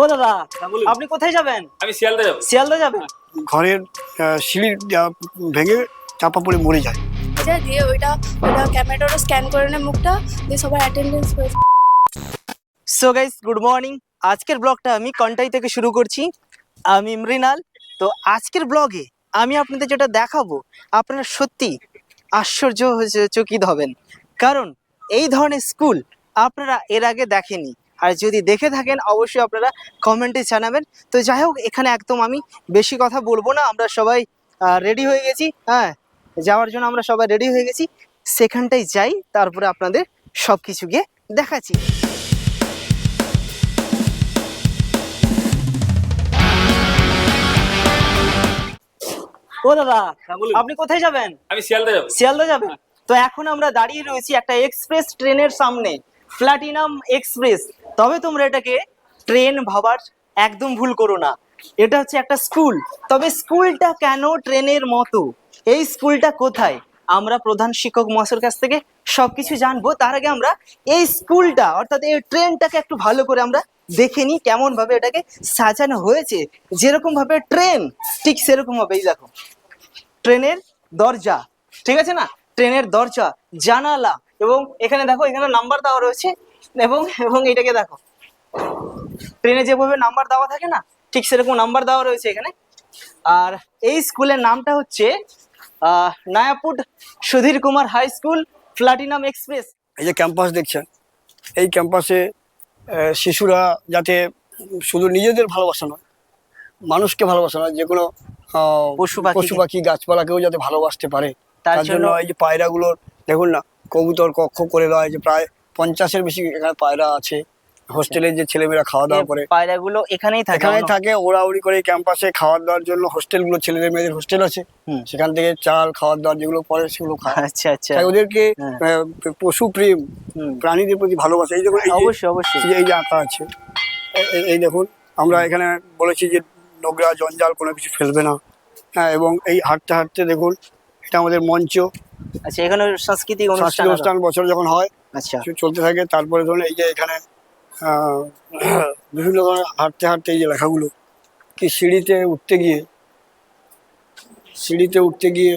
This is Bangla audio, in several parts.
ও দাদা আপনি কোথায় যাবেন? আমি শিয়ালদা যাব। শিয়ালদা যাবেন? ঘরের সিঁড়ি ভেঙে চাপা পড়ে মরে যায়। এটা দিয়ে ওইটা ওইটা ক্যামেরাটা স্ক্যান করে নেয় মুখটা দিয়ে সবার অ্যাটেন্ডেন্স হয়েছে সো গাইস গুড মর্নিং আজকের ব্লগটা আমি কন্টাই থেকে শুরু করছি। আমি মৃণাল তো আজকের ব্লগে আমি আপনাদের যেটা দেখাবো আপনারা সত্যি আশ্চর্য হয়ে চকিত হবেন। কারণ এই ধরনের স্কুল আপনারা এর আগে দেখেনি। আর যদি দেখে থাকেন অবশ্যই আপনারা কমেন্টে জানাবেন। তো যাই হোক এখানে একদম আমি বেশি কথা বলব না আমরা সবাই রেডি হয়ে গেছি হ্যাঁ? যাওয়ার জন্য আমরা সবাই রেডি হয়ে গেছি। সেখানটাই যাই তারপরে আপনাদের সব কিছু গিয়ে দেখাচ্ছি। ও দাদা আপনি কোথায় যাবেন? আমি শিয়ালদা যাব। শিয়ালদা যাবেন? তো এখন আমরা দাঁড়িয়ে রয়েছি একটা এক্সপ্রেস ট্রেনের সামনে। প্লাটিনাম এক্সপ্রেস তবে তোমরা এটাকে ট্রেন ভাবার একদম ভুল করো না। এটা হচ্ছে একটা স্কুল তবে স্কুলটা কেন ট্রেনের মতো? এই স্কুলটা কোথায়? আমরা প্রধান শিক্ষক মহাশয়ের কাছ থেকে সবকিছু জানব। তার আগে আমরা এই স্কুলটা অর্থাৎ এই ট্রেনটাকে একটু ভালো করে আমরা দেখে নিই কেমন ভাবে এটাকে সাজানো হয়েছে। যেরকম ভাবে ট্রেন ঠিক সেরকম ভাবে এই দেখো। ট্রেনের দরজা, ঠিক আছে না? ট্রেনের দরজা, জানালা এবং এখানে দেখো এখানে নাম্বার দেওয়া রয়েছে এবং এবং এটাকে দেখো। ট্রেনে যেভাবে নাম্বার দেওয়া থাকে না ঠিক সেরকম নাম্বার দেওয়া রয়েছে এখানে। আর এই স্কুলের নামটা হচ্ছে Nayaput Sudhir Kumar high school platinum express এই যে ক্যাম্পাস দেখছেন এই ক্যাম্পাসে শিশুরা যাতে শুধু নিজেদের ভালোবাসা নয় মানুষকে ভালোবাসা নয় যে কোনো পশু পশু পাখি গাছপালাকেও যাতে ভালোবাসতে পারে। তার জন্য- এই যে পায়রাগুলোর দেখুন না কবুতর কক্ষ করে দেওয়া হয়েছে প্রায় পঞ্চাশের বেশি এখানে পায়রা আছে। হোস্টেলে যে ছেলেমেয়েরা খাওয়া দাওয়া করে। পায়রাগুলো এখানেই থাকে এখানে? অন্য- থাকে ওড়াউড়ি করে ক্যাম্পাসে খাওয়ার দাওয়ার জন্য হোস্টেলগুলো ছেলেদের মেয়েদের হোস্টেল আছে। সেখান থেকে চাল খাওয়ার দাওয়ার যেগুলো পরে সেগুলো খায়। আচ্ছা আচ্ছা। ওদেরকে হ্যাঁ। পশু প্রেম প্রাণীদের প্রতি ভালোবাসা এই দেখুন অবশ্যই অবশ্যই। এই যে আঁকা আছে। এই দেখুন আমরা এখানে বলেছি যে নোংরা জঞ্জাল কোনো কিছু ফেলবে না। হ্যাঁ এবং এই হাঁটতে হাঁটতে দেখুন এটা আমাদের মঞ্চ। আচ্ছা এখানে সাংস্কৃতিক অনুষ্ঠান অনুষ্ঠান বছর যখন হয় আচ্ছা। চলতে থাকে। তারপরে ধরুন এই যে এখানে বিভিন্ন ধরনের হাঁটতে হাঁটতে এই যে লেখাগুলো কি সিঁড়িতে উঠতে গিয়ে সিঁড়িতে উঠতে গিয়ে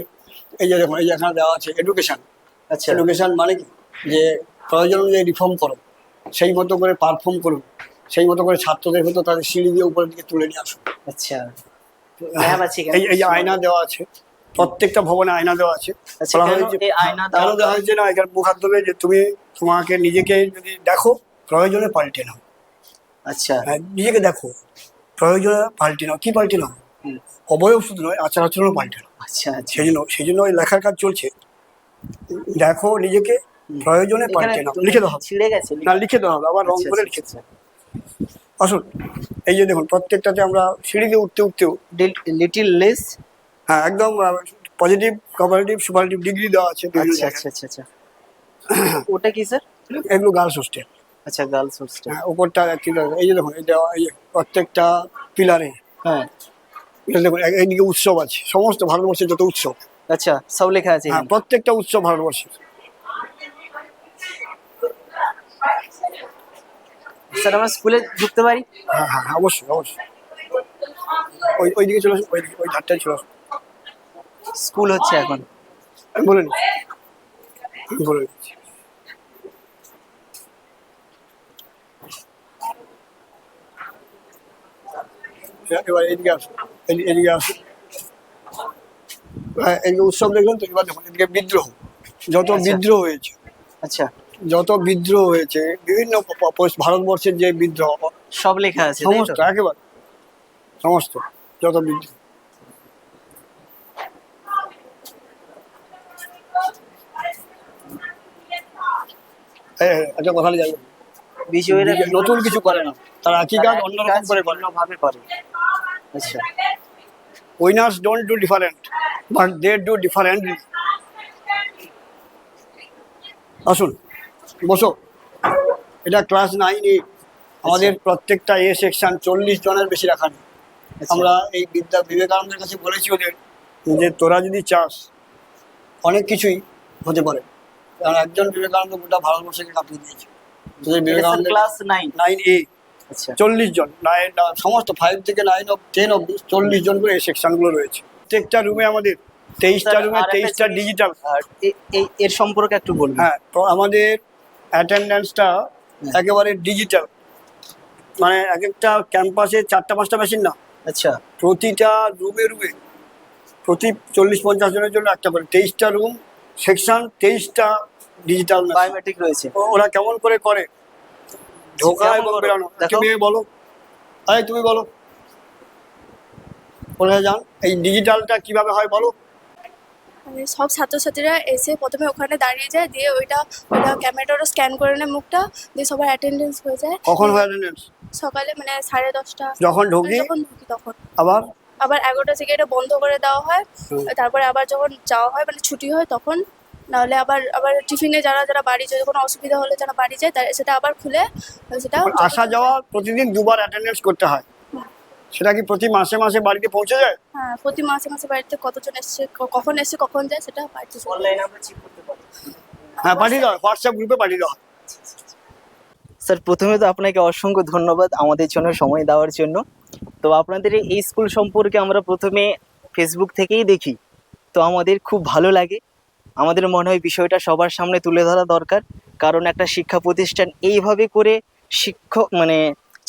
এই যে দেখুন এই যে এখানে দেওয়া আছে এডুকেশন আচ্ছা। এডুকেশন মানে কি? যে প্রয়োজন অনুযায়ী রিফর্ম করো সেই মতো করে পারফর্ম করুন সেই মতো করে ছাত্রদের হতো তাদের সিঁড়ি দিয়ে উপরের দিকে তুলে নিয়ে আসুন। আচ্ছা। আছে। এই এই যে আয়না দেওয়া আছে প্রত্যেকটা ভবনে আয়না দেওয়া আছে। বলা এই আয়না দেওয়া- হয়েছে না এখানে মুখ হাত ধোবে যে তুমি তোমাকে নিজেকে যদি দেখো প্রয়োজনে পাল্টে নাও। আচ্ছা। হ্যাঁ, নিজেকে দেখো প্রয়োজনে পাল্টে নাও। কি পাল্টে নাও। অবয়ব শুধু নয় আচার আচরণও পাল্টে নাও। আচ্ছা আচ্ছা। সেই জন্য সেই জন্য ওই লেখার কাজ চলছে। দেখো নিজেকে প্রয়োজনে পাল্টে নাও। লিখে হবে ছিঁড়ে গেছে না লিখে দেওয়া হবে আবার রং আচ্ছা, করে আচ্ছা, লিখে আসুন। এই যে দেখুন প্রত্যেকটাতে আমরা সিঁড়িতে উঠতে উঠতেও লিটিল লেস হ্যাঁ একদম পজিটিভ কপারেটিভ সুপারেটিভ ডিগ্রি দেওয়া আছে আচ্ছা আচ্ছা আচ্ছা আচ্ছা। ওটা কি স্যার এগুলো গার্লস হোস্টেল আচ্ছা গার্লস হোস্টেল হ্যাঁ উপরটা এই যে দেখুন যে প্রত্যেকটা পিলারে হ্যাঁ। দেখুন এইদিকে উৎসব আছে সমস্ত ভারতবর্ষের যত উৎসব। আচ্ছা সব লেখা আছে হ্যাঁ প্রত্যেকটা উৎসব ভারতবর্ষের। স্যার আমরা স্কুলে ঢুকতে পারি? হ্যাঁ হ্যাঁ হ্যাঁ, অবশ্যই অবশ্যই। ওই ওইদিকে চলে আসুন ওইদিকে ওই ধারটায় চলে আসুন স্কুল হচ্ছে এখন। আমি বলে নিচ্ছি আমি বলে নিচ্ছি এ- এবার এদিকে আসুন এদিকে আসুন হ্যাঁ, উৎসব দেখলেন তো এবার দেখুন এদিকে বিদ্রোহ। যত আচ্ছা। বিদ্রোহ হয়েছে আচ্ছা। যত বিদ্রোহ হয়েছে বিভিন্ন ভারতবর্ষের যে বিদ্রোহ সব লেখা আছে সমস্ত একেবারে। সমস্ত যত বিদ্রোহ। একটা কথা যাই। বিজয়ীরা নতুন কিছু করে না। তারা একই কাজ অন্যরকম করে করে। অন্যভাবে করে। আচ্ছা। Winners don't do different but they do differently আসুন বসো। এটা ক্লাস নাইন আমাদের প্রত্যেকটা এ সেকশন চল্লিশ জনের বেশি রাখা নেই। আচ্ছা। আমরা এই বিদ্যা বিবেকানন্দের কাছে বলেছি ওদের যে তোরা যদি চাস অনেক কিছুই হতে পারে। কারণ একজন বিবেকানন্দ গোটা ভারতবর্ষকে কাঁপিয়ে দিয়েছে। Vivekananda class nine nine A আচ্ছা। চল্লিশ জন নাইন সমস্ত ফাইভ থেকে নাইন অব টেন অব্দি চল্লিশ জন করে এই সেকশনগুলো রয়েছে। প্রত্যেকটা রুমে আমাদের তেইশটা রুমে তেইশটা ডিজিটাল এর সম্পর্কে একটু বলবেন। হ্যাঁ তো আমাদের অ্যাটেন্ডেন্সটা একেবারে ডিজিটাল মানে এক একটা ক্যাম্পাসে চারটা পাঁচটা মেশিন না। আচ্ছা। প্রতিটা রুমে রুমে প্রতি চল্লিশ পঞ্চাশ জনের জন্য একটা করে। তেইশটা রুম সেকশন তেইশটা ডিজিটাল বায়োমেট্রিক রয়েছে। ওরা কেমন করে করে? ঢোকা এবং বেরানো তুমি বলো। আরে তুমি বলো। বলে যান এই ডিজিটালটা কীভাবে হয় বলো? মানে সব ছাত্রছাত্রীরা এসে প্রথমে ওখানে দাঁড়িয়ে যায় দিয়ে ওইটা ওইটা ক্যামেরাটা স্ক্যান করে নেয় মুখটা দিয়ে সবার অ্যাটেন্ডেন্স হয়ে যায়। কখন হয় অ্যাটেন্ডেন্স সকালে মানে সাড়ে দশটা। যখন ঢুকি? যখন ঢুকি তখন। আবার? আবার এগারোটা থেকে এটা বন্ধ করে দেওয়া হয়। তারপরে আবার যখন যাওয়া হয় মানে ছুটি হয় তখন নাহলে আবার আবার টিফিনে যারা যারা বাড়ি যায় কোনো অসুবিধা হলে যারা বাড়ি যায় তারা সেটা আবার খুলে সেটা আসা যাওয়া প্রতিদিন দুবার অ্যাটেন্ডেন্স করতে হয়। সেটা কি প্রতি মাসে মাসে বাড়িতে পৌঁছে যায়? হ্যাঁ প্রতি মাসে মাসে বাড়িতে কতজন এসছে কখন এসছে কখন যায় সেটা বাড়িতে অনলাইনে আমরা চেক করতে পারি। হ্যাঁ পাঠিয়ে দাও হোয়াটসঅ্যাপ গ্রুপে পাঠিয়ে দাও। স্যার প্রথমে তো আপনাকে অসংখ্য ধন্যবাদ আমাদের জন্য সময় দেওয়ার জন্য। তো আপনাদের এই স্কুল সম্পর্কে আমরা প্রথমে ফেসবুক থেকেই দেখি। তো আমাদের খুব ভালো লাগে। আমাদের মনে হয় বিষয়টা সবার সামনে তুলে ধরা দরকার। কারণ একটা শিক্ষা প্রতিষ্ঠান এইভাবে করে শিক্ষক মানে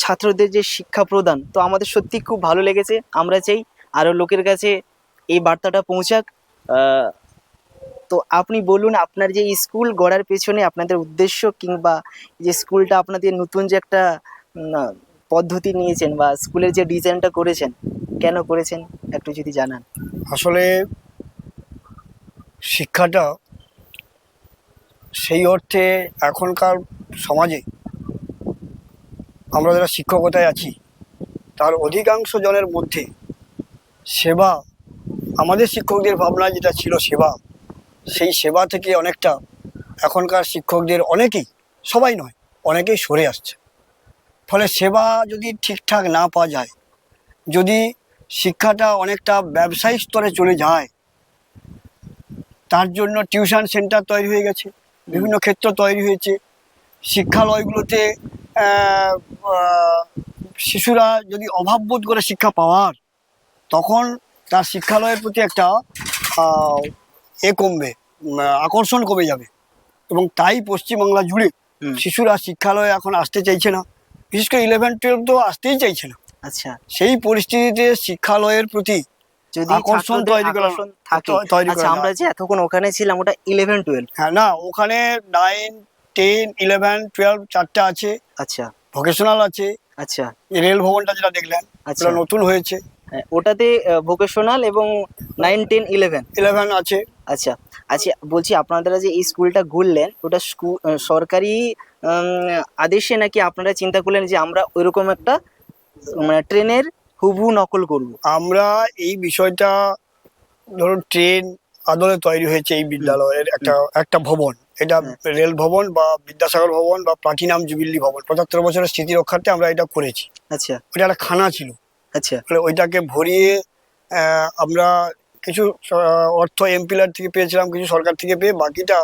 ছাত্রদের যে শিক্ষা প্রদান, তো আমাদের সত্যি খুব ভালো লেগেছে। আমরা চাই আরও লোকের কাছে এই বার্তাটা পৌঁছাক। তো আপনি বলুন, আপনার যে স্কুল গড়ার পেছনে আপনাদের উদ্দেশ্য কিংবা যে স্কুলটা আপনাদের নতুন যে একটা পদ্ধতি নিয়েছেন বা স্কুলের যে ডিজাইনটা করেছেন, কেন করেছেন, একটু যদি জানান। আসলে শিক্ষাটা সেই অর্থে এখনকার সমাজে আমরা যারা শিক্ষকতায় আছি, তার অধিকাংশ জনের মধ্যে সেবা, আমাদের শিক্ষকদের ভাবনা যেটা ছিল সেবা, সেই সেবা থেকে অনেকটা এখনকার শিক্ষকদের অনেকেই, সবাই নয়, অনেকেই সরে আসছে। ফলে সেবা যদি ঠিকঠাক না পাওয়া যায়, যদি শিক্ষাটা অনেকটা ব্যবসায়িক স্তরে চলে যায় তার জন্য টিউশন সেন্টার তৈরি হয়ে গেছে বিভিন্ন ক্ষেত্র তৈরি হয়েছে। শিক্ষালয়গুলোতে শিশুরা যদি অভাববোধ করে শিক্ষা পাওয়ার তখন তার শিক্ষালয়ের প্রতি একটা এ কমবে আকর্ষণ কমে যাবে। এবং তাই পশ্চিমবাংলা জুড়ে শিশুরা শিক্ষালয়ে এখন আসতে চাইছে না। বিশেষ করে ইলেভেন টুয়েলভ তো আসতেই চাইছে না। আচ্ছা। সেই পরিস্থিতিতে শিক্ষালয়ের প্রতি যদি আকর্ষণ তৈরি করা- থাকে। আচ্ছা আমরা যে এতক্ষণ ওখানে ছিলাম ওটা ইলেভেন টুয়েলভ হ্যাঁ না ওখানে নাইন টেন ইলেভেন টুয়েলভ চারটে আছে। আচ্ছা। ভোকেশনাল আছে। আচ্ছা। রেল ভবনটা যেটা দেখলেন আচ্ছা। নতুন হয়েছে। হ্যাঁ, ওটাতে ভোকেশনাল এবং নাইন টেন ইলেভেন ইলেভেন আছে। আচ্ছা আচ্ছা বলছি আপনারা যে এই স্কুলটা ঘুরলেন ওটা স্কুল সরকারি আদেশে নাকি আপনারা চিন্তা করলেন যে আমরা ওইরকম একটা মানে ট্রেনের হুবহু নকল করব। আমরা এই বিষয়টা ধরুন ট্রেন আদলে তৈরি হয়েছে এই বিদ্যালয়ের একটা একটা ভবন। এটা রেল ভবন বা বিদ্যাসাগর ভবন বা প্লাটিনাম জুবিলি ভবন। পঁচাত্তর বছরের স্মৃতি রক্ষার্থে আমরা এটা করেছি। আচ্ছা। ওটা একটা খানা ছিল। আচ্ছা। ওইটাকে ভরিয়ে আমরা কিছু অর্থ এমপিলার থেকে পেয়েছিলাম কিছু সরকার থেকে পেয়ে বাকিটা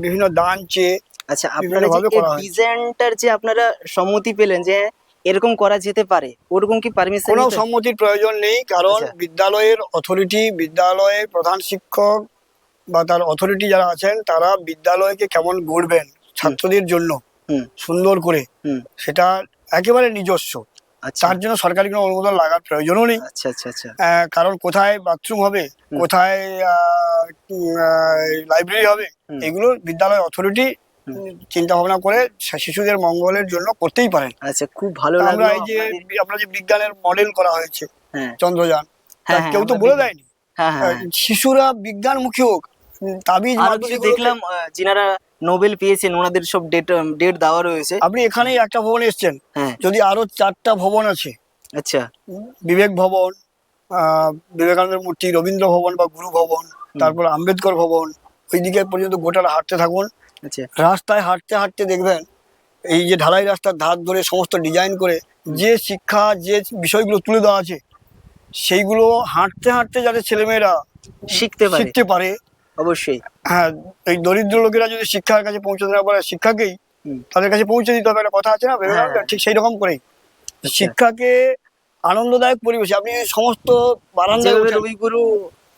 বিভিন্ন দান চেয়ে আচ্ছা আপনারা যে। ডিজাইনটার যে আপনারা সম্মতি পেলেন যে এরকম করা যেতে পারে? ওরকম কি পারমিশন কোনো সম্মতির প্রয়োজন নেই কারণ আচ্ছা। বিদ্যালয়ের অথরিটি বিদ্যালয়ের প্রধান শিক্ষক বা তার অথরিটি যারা আছেন তারা বিদ্যালয়কে কেমন গড়বেন ছাত্রদের জন্য। সুন্দর করে সেটা একেবারে নিজস্ব। আচ্ছা। তার জন্য সরকারি কোনো অনুমোদন লাগার প্রয়োজনও নেই। আচ্ছা আচ্ছা আচ্ছা। কারণ কোথায় বাথরুম হবে কোথায় লাইব্রেরি হবে এগুলো বিদ্যালয় অথরিটি। চিন্তা ভাবনা করে শিশুদের মঙ্গলের জন্য করতেই পারেন। আচ্ছা খুব ভালো আমরা লাগল এই যে আমরা যে বিজ্ঞানের মডেল করা হয়েছে হ্যাঁ। চন্দ্রযান হ্যাঁ, হ্যাঁ, কেউ তো বলে দেয়নি। শিশুরা বিজ্ঞানমুখী হোক তাবিজ দেখলাম যিনারা নোবেল পেয়েছেন ওনাদের সব ডেট ডেট দেওয়া রয়েছে। আপনি এখানেই একটা ভবন এসছেন। যদি আরও চারটা ভবন আছে আচ্ছা। বিবেক ভবন আহ, বিবেকানন্দের মূর্তি রবীন্দ্র ভবন বা গুরু ভবন তারপর আম্বেদকর ভবন ওইদিকে পর্যন্ত গোটাটা হাঁটতে থাকুন। আচ্ছা রাস্তায় হাঁটতে হাঁটতে দেখবেন এই যে ঢালাই রাস্তার ধার ধরে সমস্ত ডিজাইন করে যে শিক্ষা যে বিষয়গুলো তুলে দেওয়া আছে সেইগুলো হাঁটতে হাঁটতে যাতে ছেলেমেয়েরা শিখতে পারে। শিখতে পারে। অবশ্যই। হ্যাঁ এই দরিদ্র লোকেরা যদি শিক্ষার কাছে পৌঁছতে না পারে শিক্ষাকেই তাদের কাছে পৌঁছে দিতে হবে একটা কথা আছে না? হ্যাঁ। ঠিক সেই রকম করেই। শিক্ষাকে আনন্দদায়ক পরিবেশে আপনি সমস্ত বারান্দায় রবিগুরু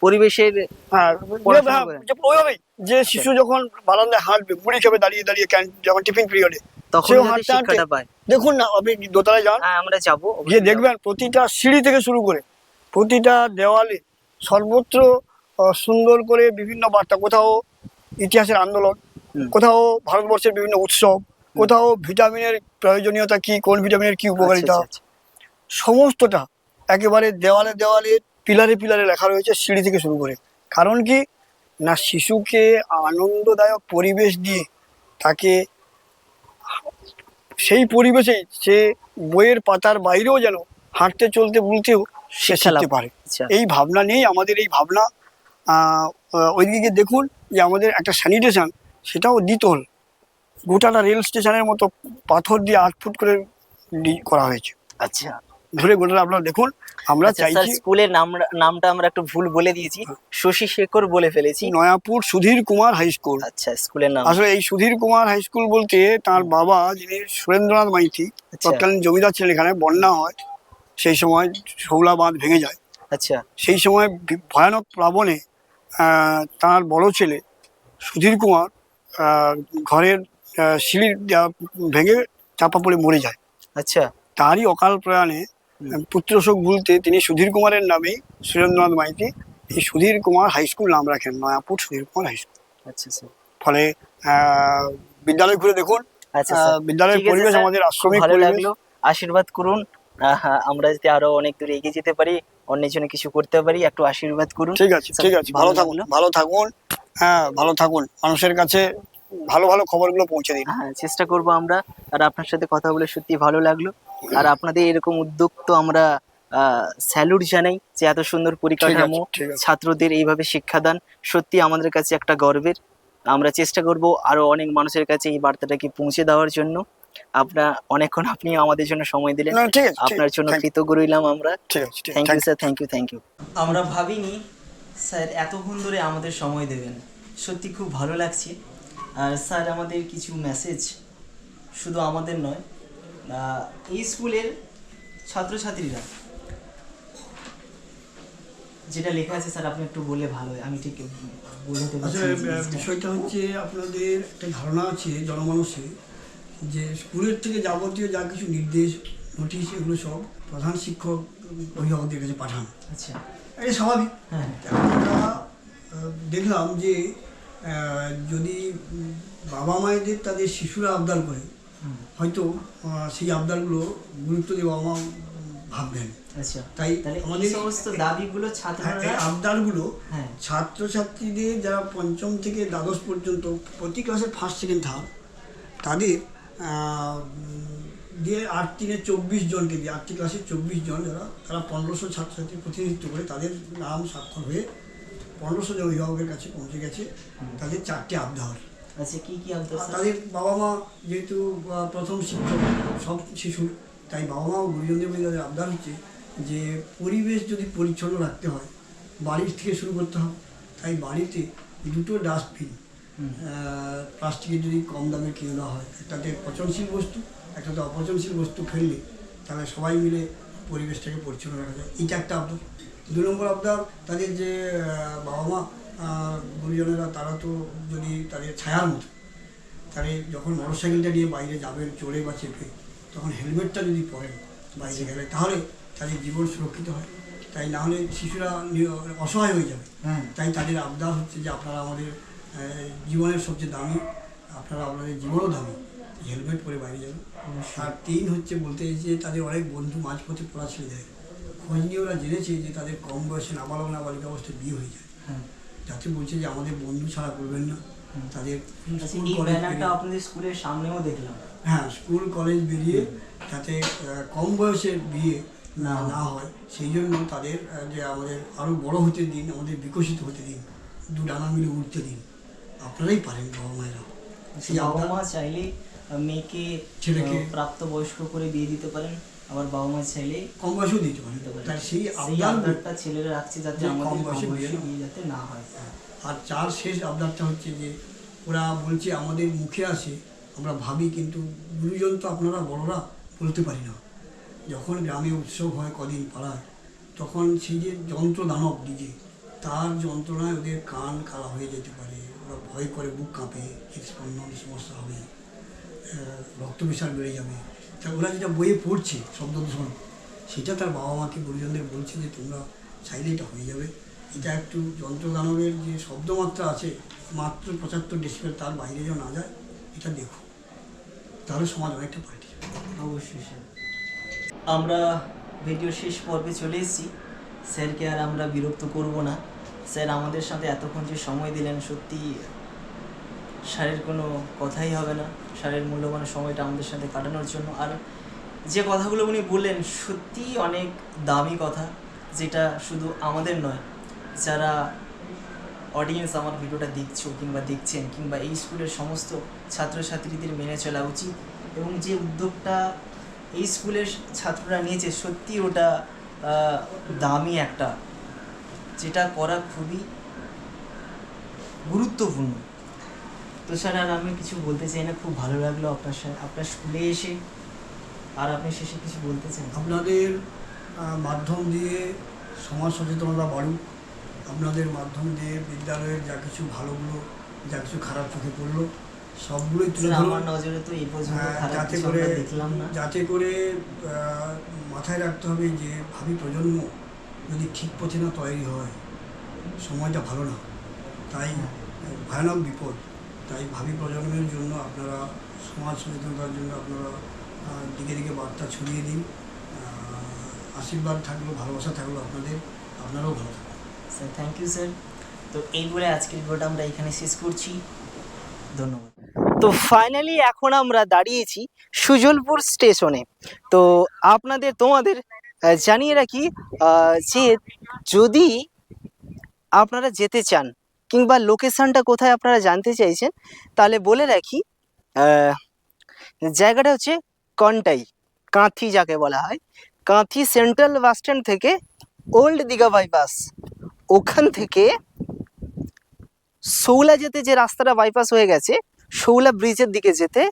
পরিবেশের হ্যাঁ, পড়াশোনা হ্যাঁ। যে ওইভাবেই যে শিশু যখন বারান্দায় হাঁটবে মুড়ি খাবে দাঁড়িয়ে দাঁড়িয়ে যখন টিফিন পিরিয়ডে তখন শিক্ষাটা পায়। দেখুন না আপনি দোতলায় যান। হ্যাঁ আমরা যাব গিয়ে দেখবেন প্রতিটা সিঁড়ি থেকে শুরু করে প্রতিটা দেওয়ালে সর্বত্র সুন্দর করে বিভিন্ন বার্তা কোথাও ইতিহাসের আন্দোলন কোথাও ভারতবর্ষের বিভিন্ন উৎসব কোথাও ভিটামিনের প্রয়োজনীয়তা কি কোন ভিটামিনের কি উপকারিতা। আচ্ছা, আচ্ছা, সমস্তটা একেবারে দেওয়ালে দেওয়ালে পিলারে পিলারে লেখা রয়েছে সিঁড়ি থেকে শুরু করে। কারণ কি? না শিশুকে আনন্দদায়ক পরিবেশ দিয়ে তাকে সেই পরিবেশে সে বইয়ের পাতার বাইরেও যেন হাঁটতে চলতে বলতেও সে শিখতে পারে। আচ্ছা। এই ভাবনা নেই আমাদের এই ভাবনা ওইদিকে দেখুন যে আমাদের একটা স্যানিটেশন সেটাও দ্বিতল। গোটাটা রেল স্টেশনের মতো পাথর দিয়ে আট ফুট করে করা হয়েছে। আচ্ছা। ধরে গোটাটা আপনারা দেখুন আমরা আচ্ছা, চাইছি স্কুলের নাম নামটা আমরা একটু ভুল বলে দিয়েছি। শশী শেখর বলে ফেলেছি। Nayapur Sudhir Kumar high school. আচ্ছা স্কুলের নাম। আসলে এই সুধীর কুমার হাই স্কুল বলতে তার বাবা যিনি সুরেন্দ্রনাথ মাইতি আচ্ছা। তৎকালীন জমিদার ছিলেন এখানে বন্যা হয় সেই সময় শৌলা বাঁধ ভেঙে যায়। আচ্ছা। সেই সময় ভয়ানক প্লাবনে তার বড় ছেলে সুধীর কুমার ঘরের সিঁড়ি ভেঙে চাপা পড়ে মরে যায়। আচ্ছা। তারই অকাল প্রয়াণে। পুত্রশোক ভুলতে তিনি সুধীর কুমারের নামে সুরেন্দ্রনাথ মাইতি এই সুধীর কুমার হাই স্কুল নাম রাখেন নয়াপুর সুধীর কুমার হাই স্কুল আচ্ছা স্যার ফলে বিদ্যালয় ঘুরে দেখুন আচ্ছা স্যার বিদ্যালয়ের পরিবেশ আমাদের আশ্রমিক ভালো লাগল। আশীর্বাদ করুন। আমরা যাতে আরও অনেক দূর এগিয়ে যেতে পারি অন্যের জন্য কিছু করতে পারি একটু আশীর্বাদ করুন। ঠিক আছে ঠিক আছে। ভালো ভালো থাকুন ভালো থাকুন। হ্যাঁ ভালো থাকুন। মানুষের কাছে ভালো ভালো খবরগুলো পৌঁছে দিন। হ্যাঁ চেষ্টা করব আমরা। আর আপনার সাথে কথা বলে সত্যি ভালো লাগল। আর আপনাদের এরকম উদ্যোগ তো আমরা স্যালুট জানাই যে এত সুন্দর পরিকাঠামো ছাত্রদের এইভাবে শিক্ষাদান সত্যি আমাদের কাছে একটা গর্বের। আমরা চেষ্টা করব আরও অনেক মানুষের কাছে এই বার্তাটাকে পৌঁছে দেওয়ার জন্য। আপনার অনেকক্ষণ আপনি আমাদের জন্য সময় দিলেন। আপনার জন্য কৃতজ্ঞ রইলাম আমরা। ঠিক আছে ঠিক thank you sir thank you thank you আমরা ভাবিনি স্যার এতক্ষণ ধরে আমাদের সময় দেবেন। সত্যি খুব ভালো লাগছে। আর স্যার আমাদের কিছু মেসেজ শুধু আমাদের নয় এই স্কুলের ছাত্রছাত্রীরা যেটা লেখা আছে স্যার আপনি একটু বললে ভালো হয় আমি ঠিক বোঝাতে পারছি জিনিসটা। বিষয়টা হচ্ছে আপনাদের একটা ধারণা আছে জনমানসে যে স্কুলের থেকে যাবতীয় যা কিছু নির্দেশ নোটিশ এগুলো সব প্রধান শিক্ষক অভিভাবকদের কাছে পাঠান। আচ্ছা। এটা স্বাভাবিক। হ্যাঁ। আমরা দেখলাম যে যদি বাবা মায়েদের তাদের শিশুরা আবদার করে হয়তো সেই আবদারগুলো গুরুত্ব দিয়ে আমার ভাববেন। আচ্ছা তাই আমাদের সমস্ত দাবিগুলো হ্যাঁ, ছাত্ররা আবদারগুলো হ্যাঁ। ছাত্রছাত্রীদের যারা পঞ্চম থেকে দ্বাদশ পর্যন্ত প্রতি ক্লাসের ফার্স্ট সেকেন্ড থার্ড তাদের দিয়ে আট তিনে চব্বিশ জনকে দিয়ে আটটি ক্লাসের চব্বিশ জন যারা তারা পনেরোশো ছাত্রছাত্রী প্রতিনিধিত্ব করে তাদের নাম স্বাক্ষর হয়ে পনেরোশো জন অভিভাবকের কাছে পৌঁছে গেছে। তাদের চারটি আবদার। আচ্ছা কি কি স্যার? তাদের বাবা মা যেহেতু প্রথম শিক্ষক সব শিশুর তাই বাবা মা গুরুজনদের প্রতি তাদের আবদার হচ্ছে যে পরিবেশ যদি পরিচ্ছন্ন রাখতে হয় বাড়ির থেকে শুরু করতে হবে তাই বাড়িতে দুটো ডাস্টবিন প্লাস্টিকের যদি কম দামে কিনে দেওয়া হয় একটাতে পচনশীল বস্তু একটাতে অপচনশীল বস্তু ফেললে তাহলে সবাই মিলে পরিবেশটাকে পরিচ্ছন্ন রাখা যায়। এটা একটা আবদার। দু নম্বর আবদার তাদের যে বাবা মা গুরুজনেরা তারা তো যদি তাদের ছায়ার মতো তাহলে যখন মোটরসাইকেলটা নিয়ে বাইরে যাবেন চড়ে বা চেপে তখন হেলমেটটা যদি পরেন বাইরে গেলে তাহলে তাদের জীবন সুরক্ষিত হয়। তাই না হলে শিশুরা অসহায় হয়ে যাবে। তাই তাদের আবদার হচ্ছে যে আপনারা আমাদের জীবনের সবচেয়ে দামি আপনারা আপনাদের জীবনও দামি হেলমেট পরে বাইরে যাবেন। আর তিন হচ্ছে বলতে যে তাদের অনেক বন্ধু মাঝপথে পড়া ছেড়ে দেয়। খোঁজ নিয়ে ওরা জেনেছে যে তাদের কম বয়সে নাবালক নাবালিকা অবস্থায় বিয়ে হয়ে যায়। যাতে বলছে যে আমাদের বন্ধু ছাড়া করবেন না। তাদের আচ্ছা আপনাদের স্কুলের সামনেও দেখলাম। হ্যাঁ স্কুল কলেজ বেরিয়ে যাতে কম বয়সে বিয়ে না না না হয় সেই জন্য তাদের যে আমাদের আরও বড় হতে দিন আমাদের বিকশিত হতে দিন দু ডানা মিলে উঠতে দিন। আপনারাই পারেন বাবা মায়েরা। সেই বাবা মা চাইলে মেয়েকে ছেলেকে- প্রাপ্ত বয়স্ক করে বিয়ে দিতে পারেন। আবার বাবা মা ছেলে কম বয়সেও দিতে পারে। তাই সেই আবদারটা ছেলেরা রাখছে যাতে আমাদের কম বয়সে বয়সে বিয়ে যাতে না হয়। আর চার শেষ আবদারটা হচ্ছে যে ওরা বলছে আমাদের মুখে আসে আমরা ভাবি কিন্তু গুরুজন তো আপনারা বড়রা বলতে পারি না। যখন গ্রামে উৎসব হয় কদিন পাড়ায় তখন সেই যে যন্ত্র দানব ডিজে তার যন্ত্রণায় ওদের কান কালা হয়ে যেতে পারে। ওরা ভয় করে বুক কাঁপে হৃদস্পন্দন সমস্যা হবে রক্ত বেড়ে যাবে। তা ওরা যেটা বইয়ে পড়ছে শব্দ দূষণ সেটা তার বাবা মাকে গুরুজনদের বলছে যে তোমরা চাইলে এটা হয়ে যাবে। এটা একটু যন্ত্রদানবের যে শব্দমাত্রা আছে, মাত্র পঁচাত্তর ডেসিবেল তার বাইরে যেন না যায়, এটা দেখো। তাহলে সমাজ অনেকটা পাল্টে অবশ্যই, স্যার। আমরা ভিডিও শেষ পর্বে চলে এসেছি। স্যারকে আর আমরা বিরক্ত করব না। স্যার আমাদের সাথে এতক্ষণ যে সময় দিলেন, সত্যি স্যারের কোনো কথাই হবে না। স্যারের মূল্যবান সময়টা আমাদের সাথে কাটানোর জন্য। আর যে কথাগুলো উনি বললেন সত্যিই অনেক দামি কথা, যেটা শুধু আমাদের নয়, যারা অডিয়েন্স আমার ভিডিওটা দেখছ কিংবা দেখছেন কিংবা এই স্কুলের সমস্ত ছাত্রছাত্রীদের মেনে চলা উচিত এবং যে উদ্যোগটা এই স্কুলের ছাত্ররা নিয়েছে সত্যি ওটা দামি একটা, যেটা করা খুবই গুরুত্বপূর্ণ। তো স্যার আর আমি কিছু বলতে চাই না খুব ভালো লাগল আপনার সাথে আপনার স্কুলে এসে আর আপনি শেষে কিছু বলতে চান? আপনাদের মাধ্যম দিয়ে সমাজ সচেতনতা বাড়ুক আপনাদের মাধ্যম দিয়ে বিদ্যালয়ের যা কিছু ভালোগুলো যা কিছু খারাপ চোখে পড়ল সবগুলোই তুলে স্যার আমার নজরে তো এই পর্যন্ত হ্যাঁ, যাতে করে দেখলাম না। যাতে করে মাথায় রাখতে হবে যে ভাবি প্রজন্ম যদি ঠিক পথে না তৈরি হয় সময়টা ভালো না। তাই ভয়ানক বিপদ। তাই ভাবি প্রজন্মের জন্য আপনারা, সমাজ সচেতনতার জন্য আপনারা দিকে দিকে বার্তা ছড়িয়ে দিন। আশীর্বাদ থাকল, ভালোবাসা থাকল আপনাদের। আপনারাও ভালো থাকবেন স্যার থ্যাংক ইউ স্যার তো এই বলে আজকের ভিডিওটা আমরা এখানে শেষ করছি। ধন্যবাদ। তো ফাইনালি এখন আমরা দাঁড়িয়েছি সুজলপুর স্টেশনে। তো আপনাদের, তোমাদের জানিয়ে রাখি যে যদি আপনারা যেতে চান কিংবা লোকেশনটা কোথায় আপনারা জানতে চাইছেন, তাহলে বলে রাখি জায়গাটা হচ্ছে কন্টাই, কাঁথি যাকে বলা হয়। কাঁথি সেন্ট্রাল বাস স্ট্যান্ড থেকে ওল্ড দীঘা বাইপাস ওখান থেকে শৌলা যেতে যে রাস্তাটা বাইপাস হয়ে গেছে শৌলা ব্রিজের দিকে যেতে,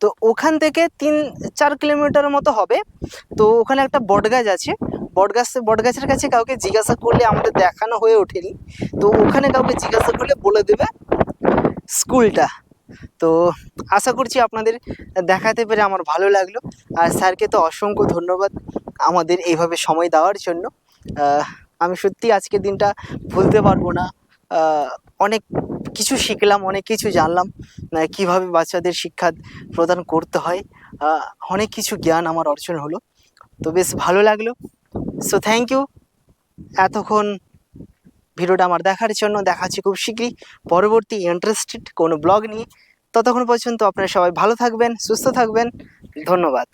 তো ওখান থেকে তিন, চার কিলোমিটার মতো হবে। তো ওখানে একটা বটগাছ আছে বটগাছ বটগাছের কাছে কাউকে জিজ্ঞাসা করলে আমাদের দেখানো হয়ে ওঠেনি। তো ওখানে কাউকে জিজ্ঞাসা করলে বলে দেবে স্কুলটা। তো আশা করছি আপনাদের দেখাতে পেরে আমার ভালো লাগল। আর স্যারকে তো অসংখ্য ধন্যবাদ আমাদের এইভাবে সময় দেওয়ার জন্য। আমি সত্যি আজকের দিনটা ভুলতে পারব না। অনেক কিছু শিখলাম, অনেক কিছু জানলাম কীভাবে বাচ্চাদের শিক্ষা প্রদান করতে হয়। অনেক কিছু জ্ঞান আমার অর্জন হলো। তো বেশ ভালো লাগল। সো থ্যাংক ইউ এতক্ষণ ভিডিওটা আমার দেখার জন্য দেখাচ্ছি খুব শীঘ্রই। পরবর্তী ইন্টারেস্টেড কোনো ব্লগ নিয়ে। ততক্ষণ পর্যন্ত আপনারা সবাই ভালো থাকবেন, সুস্থ থাকবেন। ধন্যবাদ।